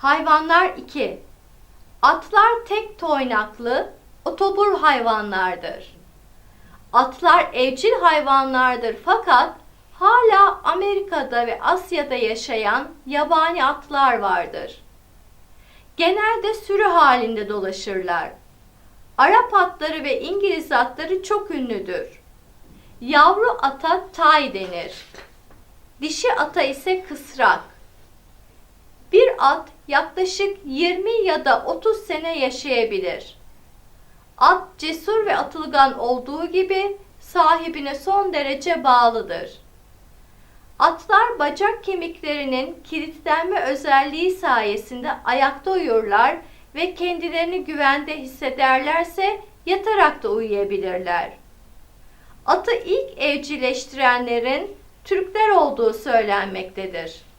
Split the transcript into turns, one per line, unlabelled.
Hayvanlar 2. Atlar tek toynaklı, otobur hayvanlardır. Atlar evcil hayvanlardır fakat hala Amerika'da ve Asya'da yaşayan yabani atlar vardır. Genelde sürü halinde dolaşırlar. Arap atları ve İngiliz atları çok ünlüdür. Yavru ata tay denir. Dişi ata ise kısrak. Bir at yaklaşık 20 ya da 30 sene yaşayabilir. At cesur ve atılgan olduğu gibi sahibine son derece bağlıdır. Atlar bacak kemiklerinin kilitlenme özelliği sayesinde ayakta uyurlar ve kendilerini güvende hissederlerse yatarak da uyuyabilirler. Atı ilk evcilleştirenlerin Türkler olduğu söylenmektedir.